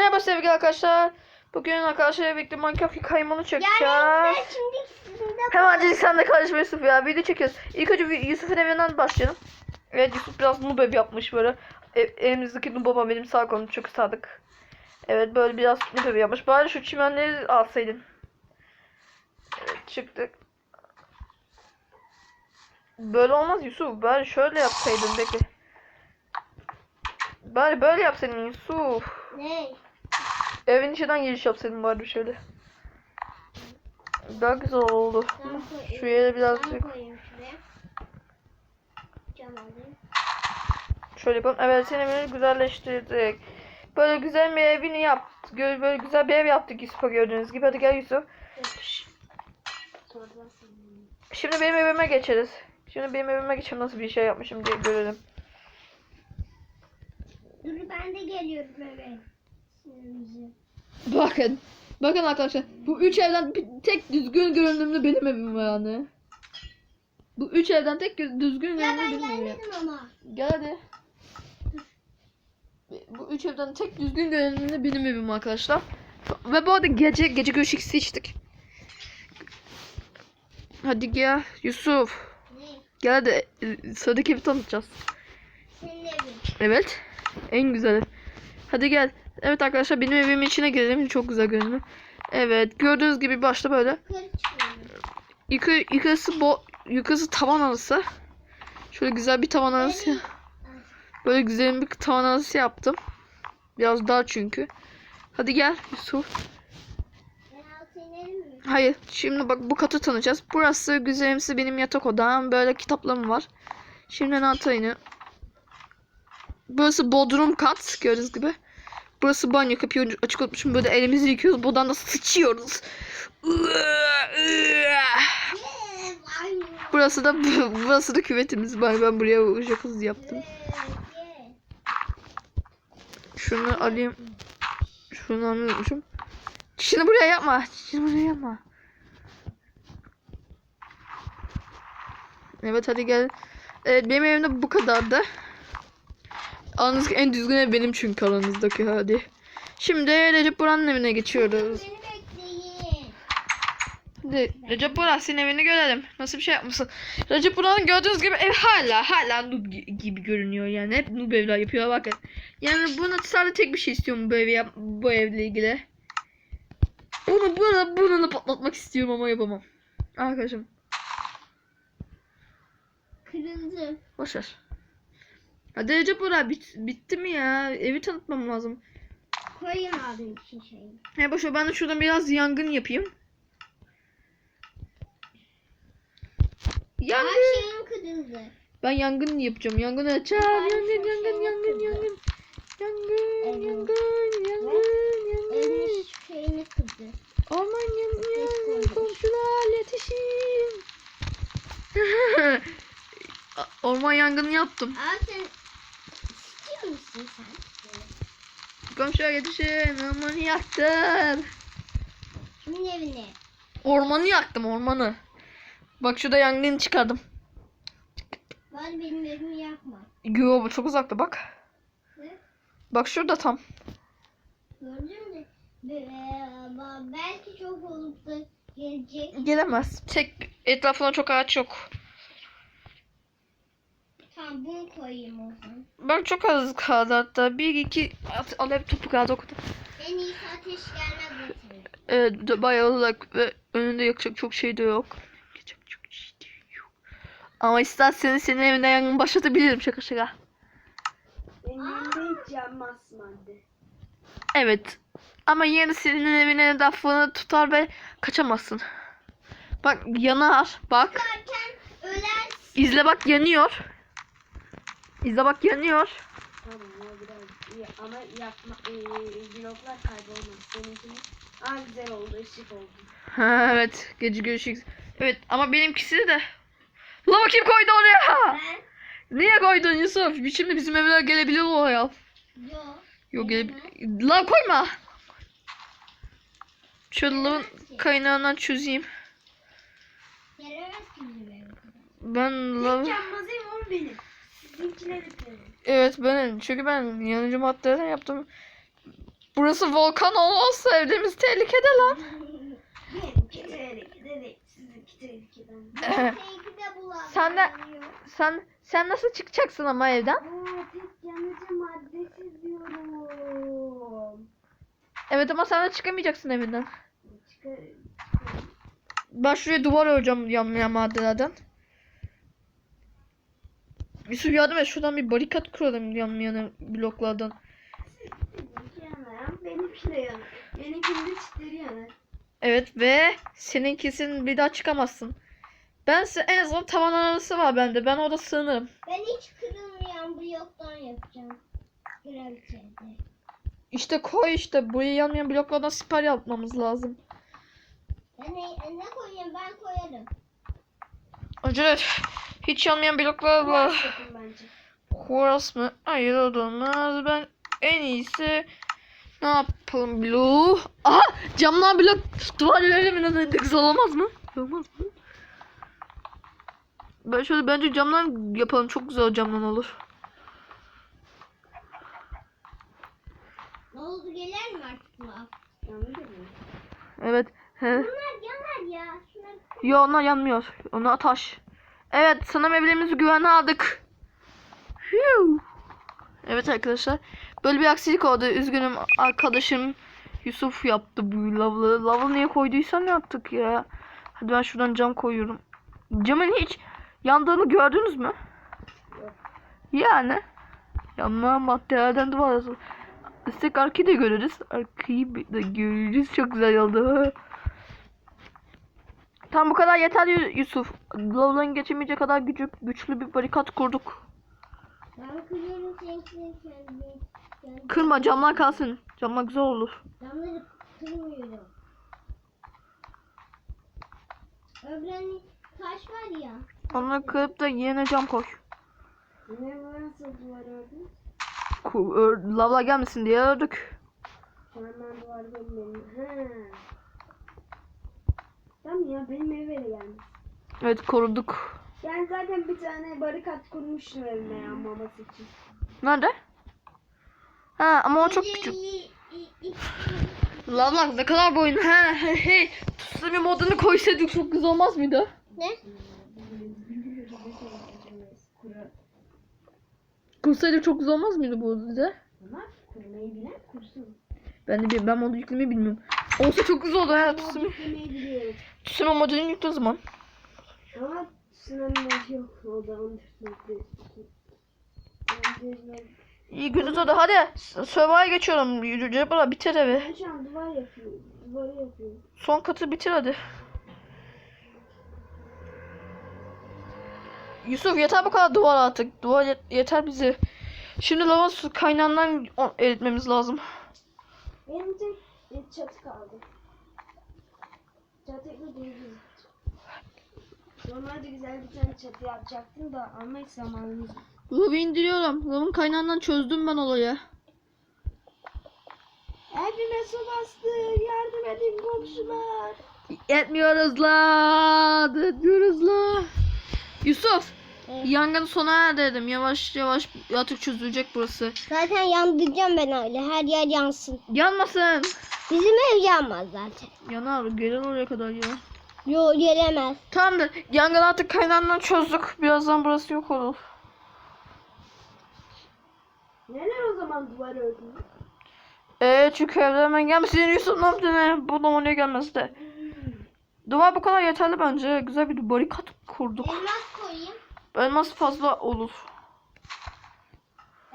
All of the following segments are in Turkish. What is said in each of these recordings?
Merhaba sevgili arkadaşlar. Bugün arkadaşlar birlikte Minecraft kaymanı çekeceğiz. Yani Hemen sen de karışma Yusuf ya. Video çekiyoruz. İlk önce Yusuf'un evinden başlayalım. Evet Yusuf biraz noob yapmış böyle. E, evimizdeki noob baba benim sağ kolum çok sadık. Evet böyle biraz noob yapmış. Bari şu çimenleri alsaydın. Evet çıktık. Böyle olmaz Yusuf. Bari şöyle yapsaydın bekle. Bari böyle yapsaydın Yusuf. ne? Evin içinden giriş yapsaydın bari şöyle. Daha güzel oldu. Şu yere birazcık şöyle yapalım. Evet seni böyle güzelleştirdik. Böyle güzel bir evini yaptık. Böyle güzel bir ev yaptık Yusuf'a gördüğünüz gibi. Hadi gel Yusuf. Şimdi benim evime geçeriz. Şimdi benim evime geçelim nasıl bir şey yapmışım diye görelim. Dur ben de geliyorum eve. Bakın. Bakın arkadaşlar. Bu üç evden tek düzgün görünümlü benim evim yani. Bu üç evden tek düzgün Ya görünümlü ben benim evim. gelmedim ama. Gel hadi. Bu üç evden tek düzgün görünümlü benim evim arkadaşlar. Ve bu arada gece gece görüş ikisi içtik. Hadi gel Yusuf. Ne? Gel hadi sıradaki evi tanıtacağız. Senin evin. Evet. En güzeli. Hadi gel. Evet arkadaşlar benim evimin içine girelim. Çok güzel görünüyor. Evet gördüğünüz gibi başta böyle. Yukarı yukarısı bo yukarısı tavan arası. Şöyle güzel bir tavan arası. Böyle güzel bir tavan arası yaptım. Biraz dar çünkü. Hadi gel Yusuf. Hayır. Şimdi bak bu katı tanıyacağız. Burası güzelimsi benim yatak odam. Böyle kitaplarım var. Şimdi anahtarını. Burası bodrum kat. Gördüğünüz gibi. Burası banyo kapıyı açık unutmuşum. Böyle elimizi yıkıyoruz. Buradan da sıçıyoruz. Burası da burası da küvetimiz var. Ben buraya jacuzzi yaptım. Şunu alayım. Şunu unutmuşum. Şunu buraya yapma. Şunu buraya yapma. Evet hadi gel. Evet benim evimde bu kadardı. Aranızdaki en düzgün ev benim çünkü aranızdaki hadi. Şimdi Recep Buran'ın evine geçiyoruz. Beni bekleyin. Hadi Recep Buran senin evini görelim. Nasıl bir şey yapmışsın? Recep Buran'ın gördüğünüz gibi ev hala hala noob gi- gibi görünüyor yani. Hep noob evler yapıyor bakın. Yani bunu sadece tek bir şey istiyorum bu evi yap bu evle ilgili. Bunu bunu bunu patlatmak istiyorum ama yapamam. Arkadaşım Kırmızı. boş ver. Hadi Recep Buran bit, bitti mi ya? Evi tanıtmam lazım. Koyayım abim için şeyi. He boş ver ben de şuradan biraz yangın yapayım. Her Yangın. şeyim kırmızı. Ben yangın yapacağım. Yangın. Ben Yangın, yangın, şey yangın, yangın. Yangın, yangın, yangın, yangın. şeyini kırdı. Aman yangın, koymuş. komşular yetişin. Orman yangını yaptım. Abi sen Komşular yetişin. Ormanı yaktım. Kimin evine? Ormanı yaktım, ormanı. Bak şurada yangın çıkardım. Bari benim evimi yakma. Yo bu çok uzakta bak. Ne? Bak şurada tam. Gördün mü? Belki çok olup da gelecek. Gelemez. Tek etrafında çok ağaç yok. Tamam bunu koyayım o zaman. Bak çok az kaldı hatta. Bir iki at- alev topu kaldı o kadar. En iyisi ateş gelmez getirir. Evet bayağı uzak ve önünde yakacak çok şey de yok. Yakacak çok şey de yok. Ama isterseniz senin evinde yangın başlatabilirim şaka şaka. Benim elimde hiç yanmaz madde. Evet. Ama yine senin evine lafını tutar ve kaçamazsın. Bak yanar. Bak. Ölersin. İzle bak yanıyor. İzle bak yanıyor. Tamam o biraz iyi ama yapma e, bloklar kaybolmaz. Seninkini Aa güzel oldu ışık oldu. Ha evet. Gece görüşürüz. Evet ama benimkisi de. La kim koydu oraya? Ben? Niye koydun Yusuf? Şimdi bizim evler gelebilir oraya. Yok. Yok gelebilir. La koyma. Şöyle kaynağından çözeyim. Ben la... Yanmaz ev oğlum benim. Sizinkiler hep benim. Evet benim. Çünkü ben yanıcı maddelerden yaptım. Burası volkan olmazsa evlerimiz tehlikede lan. Benimki tehlikede değil. Sizinki tehlikeden. Sen de- Sen sen nasıl çıkacaksın ama evden? Aa, tek yanıcı maddesiz diyorum. Evet ama sen de çıkamayacaksın evinden. Çıkar. Ben şuraya duvar öreceğim yanmayan maddelerden. Yusuf yardım et şuradan bir barikat kuralım yanmayan bloklardan. Benimki yanar. Benimki de yanar. Benimkinin de çitleri yanar. Evet ve senin kesin bir daha çıkamazsın. Ben size en azından tavan arası var bende. Ben orada sığınırım. Ben hiç kırılmayan bloktan yapacağım. Gravitede. İşte koy işte. Buraya yanmayan bloklardan siper yapmamız lazım. Ben ne, ne koyayım ben koyarım. Acele et. Hiç yanmayan bloklarla. Horas mı? Hayır o da olmaz. Ben en iyisi ne yapalım blue? Aha camlar blok duvarları mı? Ne güzel olmaz mı? Olmaz mı? Ben şöyle bence camdan yapalım. Çok güzel camdan olur. Ne oldu gelir mi artık mı? Evet. He. Bunlar yanar ya. Şunlar Yo onlar yanmıyor. Onlar taş. Evet sanırım evlerimizi güvene aldık. Evet arkadaşlar. Böyle bir aksilik oldu. Üzgünüm arkadaşım Yusuf yaptı bu lavı. Lavı niye koyduysan yaptık ya. Hadi ben şuradan cam koyuyorum. Camın hiç yandığını gördünüz mü? Yani. Yanma maddelerden duvar arası. İstek arkayı da görürüz. Arkayı da görürüz. Çok güzel oldu. Tam bu kadar yeter Yu- Yusuf. Lavların geçemeyecek kadar gücü, güçlü bir barikat kurduk. Kırma camlar kalsın. Camlar güzel olur. Camları taş var ya. Onları kırıp da yerine cam koy. Ne Lavlar gelmesin diye ördük. Hemen duvar. Tamam ya benim eve de gelmiş. Evet koruduk. Ben zaten bir tane barikat kurmuştum evime yanmaması için. Nerede? Ha ama o çok küçük. iyi. Lavlar ne kadar boyun. He he he. Tsunami modunu koysaydık çok güzel olmaz mıydı? Ne? Kursaydık çok güzel olmaz mıydı bu? Ama kurmayı bilen kursun. Ben de bir, ben modu yüklemeyi bilmiyorum. Olsa çok güzel olur ha Tsunami. Tsunami modunu yükle o zaman. Ama tsunami yok. O da onun İyi gündüz oldu hadi. S- Survival'a geçiyorum. Bana bitir evi. An duvar yapıyorum. Duvarı yapıyorum. Son katı bitir hadi. Yusuf yeter bu kadar duvar artık. Duvar yet- yeter bize. Şimdi lava su kaynağından eritmemiz lazım. Benim tek e, çatı kaldı. Çatıyla duyduğum. Normalde güzel bir tane çatı yapacaktım da ama hiç zamanımız yok. Lavı indiriyorum. Lavın kaynağından çözdüm ben olayı. Evime su bastı. Yardım edin komşular. Yetmiyoruz la. Yetmiyoruz la. Yusuf. Evet. Yangın sona erdi dedim. Yavaş yavaş artık çözülecek burası. Zaten yandıracağım ben öyle. Her yer yansın. Yanmasın. Bizim ev yanmaz zaten. Yanar. Gelir oraya kadar ya. Yo gelemez. Tamamdır. Yangın artık kaynağından çözdük. Birazdan burası yok olur. Neler o zaman duvar ördün? Ee çünkü evde hemen gelmesin. Yusuf ne yaptın ne? Bu da oraya gelmez de. Duvar bu kadar yeterli bence. Güzel bir barikat kurduk. Elmas koyayım. Elmas fazla olur.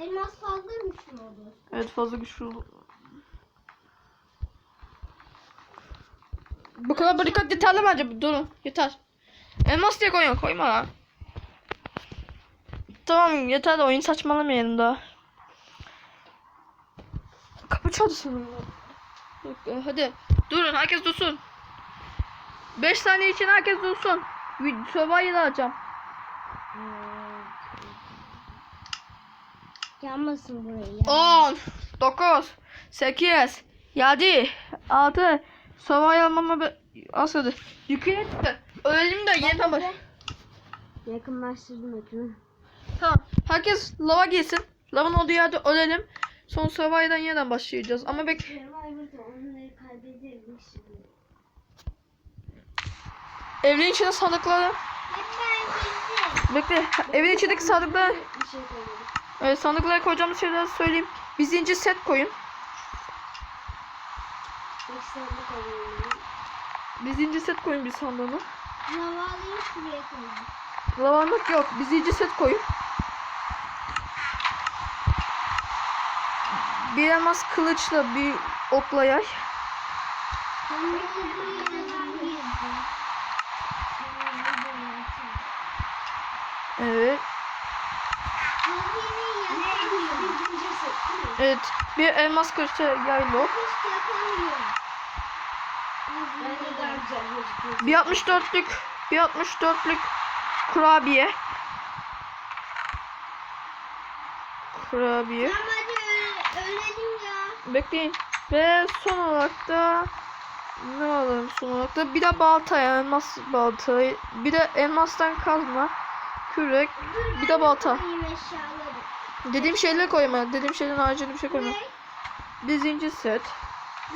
Elmas fazla güçlü olur. Evet fazla güçlü olur. Bu kadar barikat yeterli bence. Durun. Yeter. Elmas diye koyma. Koyma lan. Tamam yeter de oyun saçmalamayalım daha. Kapı çaldı sanırım. E, Hadi. Durun herkes dursun. 5 saniye için herkes dursun. Survival'ı alacağım. Yanmasın burayı ya. 10 9 8 7 6 Survival almama be... Asıldı. Yukarı çıktı. Ölelim de yeniden baş. Yakınlaştırdım ekranı. Tamam. Herkes lava girsin. Lavın olduğu yerde ölelim. Son Survivor'dan yeniden başlayacağız. Ama bek evin içinde sandıkları bekle. Evin içindeki sandıkları Bir şey. Evet, sandıklara koyacağımız şeyler söyleyeyim. Bir zincir set koyun. Beş sandık alıyorum. Bir zincir set koyun bir sandığına. Lavalıyı şuraya koydum. Lavanlık yok. Bir zincir set koyun. Bir elmas kılıçla bir okla yay. Evet. Hazineyi Ne? yapamıyorum. Bir zincir set değil mi? Evet. Bir elmas kılıçla yaylı. Bir 64'lük bir 64'lük kurabiye. Kurabiye. Hadi ölelim ya. Bekleyin. Ve son olarak da ne alalım son olarak da bir de balta yani elmas balta bir de elmastan kazma kürek bir de balta. Eşyaları. Dediğim şeyleri koyma. Dediğim şeylerin haricinde bir şey koyma. Bir zincir set.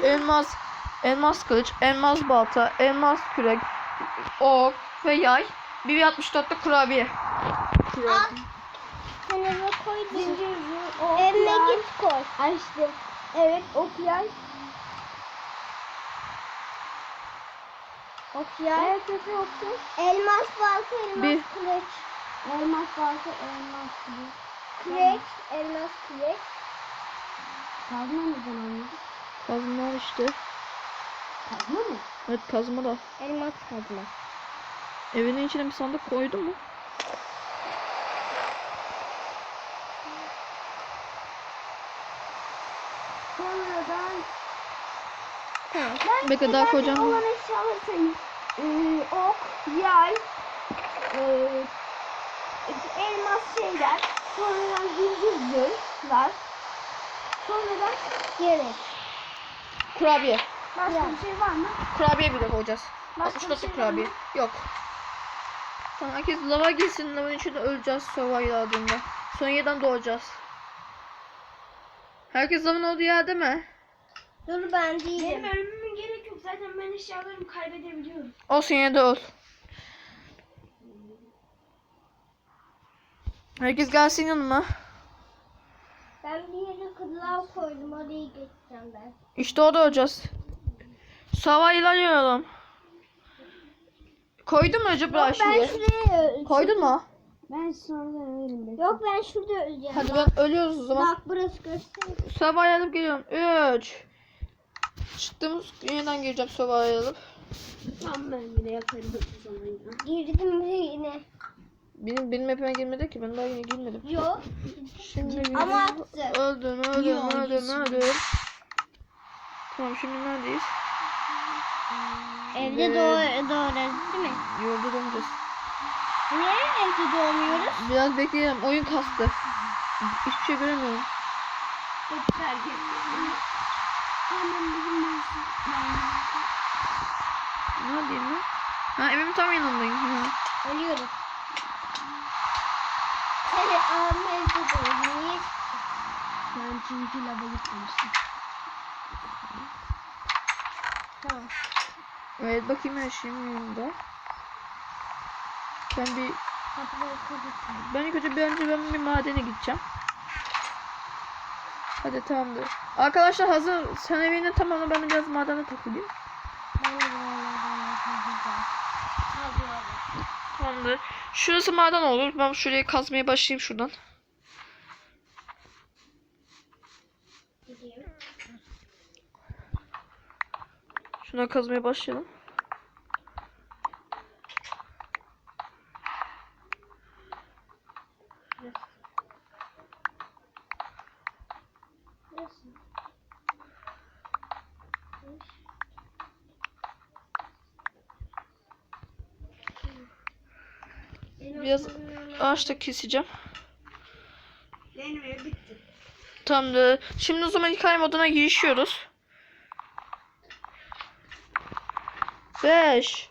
Elmas elmas kılıç, elmas balta, elmas kürek, ok ve yay. Bir 64'te kurabiye. Al. Sen eve koy. Zincir, Evime ok, git koy. Ay işte. Evet ok yay. Ok ya. Evet oktu. Elmas balta, elmas Bir. kılıç. Elmas balta, elmas kılıç. Kürek, elmas kürek. Kazma neden anladın? Kazma işte. Kazma mı? Evet kazma da. Elmas kazma. Evinin içine bir sandık koydun mu? Sonradan Ben Bekle, daha koyacağım. olan eşyaları sayayım. Ee, ok, yay, ee, elmas şeyler, sonradan zincir zırhlar, sonradan Gerek. Kurabiye. başka Ya. bir şey var mı? Kurabiye bile koyacağız. Başka bir 64'lük şey kurabiye. mı? Yok. Tamam herkes lava gitsin. Lavanın içinde öleceğiz adında. Sonra yeniden doğacağız. Herkes lavın olduğu yerde mi? Dur ben Benim değilim. ölümüme gerek yok. Zaten ben eşyalarımı kaybedebiliyorum. Olsun yine de öl. Herkes gelsin yanıma. Ben bir yere kızlar koydum. Oraya geçeceğim ben. İşte orada öleceğiz. Sava ilerliyorum. Koydun mu Recep Ben Raşi'yi? şuraya öleceğim. Koydun mu? Ben sonra ölürüm. Yok ben şurada öleceğim. Hadi bak, ben ölüyoruz o zaman. bak burası göster. Sabah alıp geliyorum. 3 Çıktım yeniden gireceğim sabah alıp. Tamam ben yine yaparım o zaman ya. Girdim bir yine. Benim benim hepime girmedi ki ben daha yine girmedim. Yok. Şimdi girdim. Ama attı. Öldüm öldüm Yok, öldüm öldüm. Tamam şimdi neredeyiz? Evde Evet. doğ doğarız değil mi? Yolda döneceğiz. Niye evde doğmuyoruz? Biraz bekleyelim. Oyun kastı. Hiçbir şey göremiyorum. Hep herkes. Annem bugün ben Neredeyim lan? Ha evimin tam yanındayım. Ha. Ölüyorum. Evde doğdu. Niye? Ben çünkü lava gitmemiştim. Tamam. Evet bakayım her şeyim yanında. Ben bir ben ilk önce bir önce ben bir madene gideceğim. Hadi tamamdır. Arkadaşlar hazır sen evinin tamamını ben biraz madene takılayım. Tamamdır. Şurası maden olur. Ben şurayı kazmaya başlayayım şuradan. Şuna kazmaya başlayalım. Biraz ağaç da keseceğim. Benim ev bitti. Tamamdır. Şimdi o zaman hikaye moduna girişiyoruz. 5